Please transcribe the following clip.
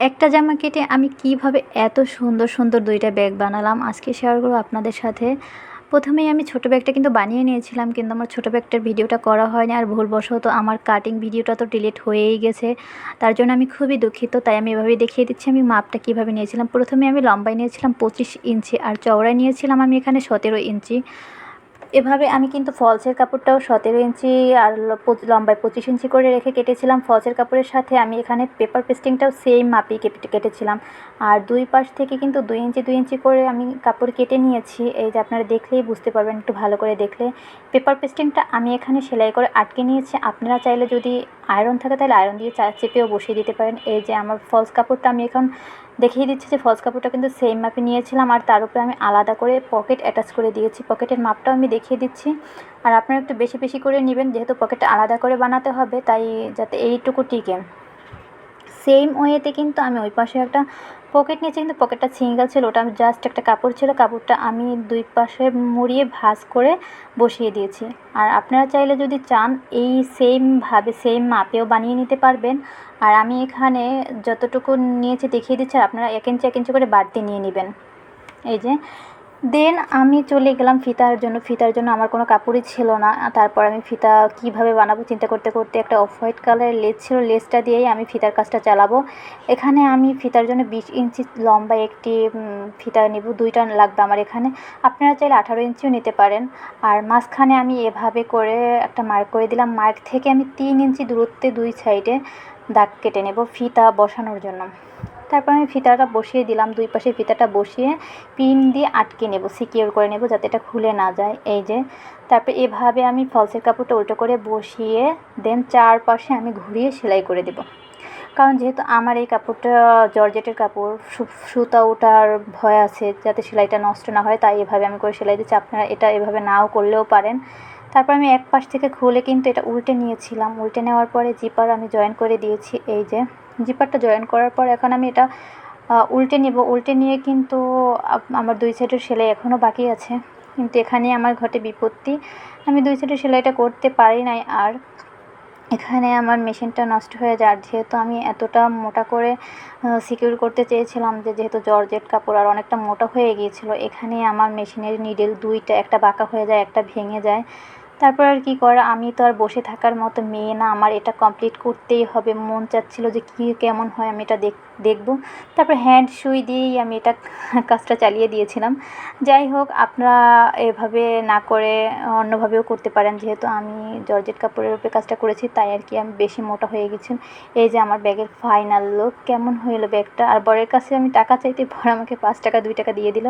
একটা জামা কেটে আমি কীভাবে এত সুন্দর সুন্দর দুইটা ব্যাগ বানালাম আজকে শেয়ার করব আপনাদের সাথে। প্রথমেই আমি ছোটো ব্যাগটা কিন্তু বানিয়ে নিয়েছিলাম, কিন্তু আমার ছোটো ব্যাগটার ভিডিওটা করা হয়নি আর ভুলবশত আমার কাটিং ভিডিওটা তো ডিলিট হয়েই গেছে। তার জন্য আমি খুবই দুঃখিত, তাই আমি এভাবেই দেখিয়ে দিচ্ছি, আমি মাপটা কীভাবে নিয়েছিলাম। প্রথমে আমি লম্বায় নিয়েছিলাম পঁচিশ ইঞ্চি আর চওড়ায় নিয়েছিলাম আমি এখানে সতেরো ইঞ্চি। এভাবে আমি কিন্তু ফলসের কাপড়টাও সতেরো ইঞ্চি আর লম্বায় পঁচিশ ইঞ্চি করে রেখে কেটেছিলাম। ফলসের কাপড়ের সাথে আমি এখানে পেপার পেস্টিংটাও সেম মাপি কেটে কেটেছিলাম। আর দুই পাশ থেকে কিন্তু দুই ইঞ্চি দুই ইঞ্চি করে আমি কাপড় কেটে নিয়েছি। এই যে আপনারা দেখলেই বুঝতে পারবেন, একটু ভালো করে দেখলে। পেপার পেস্টিংটা আমি এখানে সেলাই করে আটকে নিয়েছি। আপনারা চাইলে যদি আয়রন থাকে, তাহলে আয়রন দিয়ে চা চেপেও বসিয়ে দিতে পারেন। এই যে আমার ফলস কাপড়টা আমি এখন দেখিয়ে দিচ্ছি যে ফলস কাপড়টা কিন্তু সেম মাপে নিয়েছিলাম আর তার উপরে আমি আলাদা করে পকেট অ্যাটাচ করে দিয়েছি। পকেটের মাপটাও আমি দেখিয়ে দিচ্ছি। আর আপনারা একটু বেশি বেশি করে নেবেন, যেহেতু পকেটটা আলাদা করে বানাতে হবে, তাই যাতে এইটুকু টিকে। সেম ওয়েতে কিন্তু আমি ওই পাশে একটা পকেট নিয়েছি, কিন্তু পকেটটা সিঙ্গেল ছিল ওটা আমি জাস্ট একটা কাপড় ছিল, কাপড়টা আমি দুই পাশে মুড়িয়ে ভাঁজ করে বসিয়ে দিয়েছি। আর আপনারা চাইলে যদি চান, এই সেমভাবে সেম মাপেও বানিয়ে নিতে পারবেন। আর আমি এখানে যতটুকু নিয়েছি দেখিয়ে দিচ্ছি আপনারা এক ইঞ্চি এক ইঞ্চি করে বাড়তি নিয়ে নেবেন। এই যে দেন আমি চলে গেলাম ফিতার জন্য। ফিতার জন্য আমার কোনো কাপড়ই ছিল না। তারপর আমি ফিতা কীভাবে বানাবো চিন্তা করতে করতে একটা অফ হোয়াইট কালারের লেস ছিল। লেসটা দিয়েই আমি ফিতার কাজটা চালাবো। এখানে আমি ফিতার জন্য বিশ ইঞ্চি লম্বা একটি ফিতা নেব। দুইটা লাগবে আমার এখানে। আপনারা চাইলে আঠারো ইঞ্চিও নিতে পারেন। আর মাঝখানে আমি এভাবে করে একটা মার্ক করে দিলাম। মার্ক থেকে আমি তিন ইঞ্চি দূরত্বে দুই সাইডে দাগ কেটে নেব ফিতা বসানোর জন্য। তারপর আমি ফিতাটা বসিয়ে দিলাম, দুই পাশে ফিতাটা বসিয়ে পিন দিয়ে আটকে নেব সিকিউর করে নেব যাতে এটা খুলে না যায়। এই যে, তারপর এভাবে আমি ফলসের কাপড়টা উল্টো করে বসিয়ে দেন, চারপাশে আমি ঘুরিয়ে সেলাই করে দেব। কারণ যেহেতু আমার এই কাপড়টা, জর্জেটের কাপড় সুতা ওঠার ভয় আছে যাতে সেলাইটা নষ্ট না হয়, তাই এভাবে আমি করে সেলাই দিচ্ছি। আপনারা এটা এভাবে নাও করলেও পারেন। তারপর আমি এক পাশ থেকে খুলে কিন্তু এটা উল্টে নিয়েছিলাম। উল্টে নেওয়ার পরে জিপার আমি জয়েন করে দিয়েছি এই যে। জিপারটা জয়েন করার পর এখন আমি এটা উল্টে নিব। উল্টে নিয়ে কিন্তু আমার দুই সাইডের সেলাই এখনও বাকি আছে। কিন্তু এখানে আমার ঘটে বিপত্তি। আমি দুই সাইডের সেলাইটা করতে পারি নাই আর এখানে আমার মেশিনটা নষ্ট হয়ে যায়। যেহেতু আমি এতটা মোটা করে সিকিউর করতে চেয়েছিলাম যে যেহেতু জর্জেট কাপড় আর অনেকটা মোটা হয়ে গিয়েছিল, এখানে আমার মেশিনের নিডেল দুইটা, একটা বাঁকা হয়ে যায়, একটা ভেঙে যায়। তারপর আর কি করা? আমি তো আর বসে থাকার মতো মেয়ে না। আমার এটা কমপ্লিট করতেই হবে। মন চাচ্ছিল যে কী, কেমন হয় আমি এটা দেখ, দেখব। তারপর হ্যান্ড সুই দিয়েই আমি এটা কাজটা চালিয়ে দিয়েছিলাম। যাই হোক, আপনারা এভাবে না করে অন্যভাবেও করতে পারেন। যেহেতু আমি জর্জেট কাপড়ের উপরে কাজটা করেছি, তাই আর কি আমি বেশি মোটা হয়ে গেছি। এই যে আমার ব্যাগের ফাইনাল লোক কেমন হলো ব্যাগটা? আর বরের কাছে আমি টাকা চাইতে বর আমাকে পাঁচ টাকা, দুই টাকা দিয়ে দিল।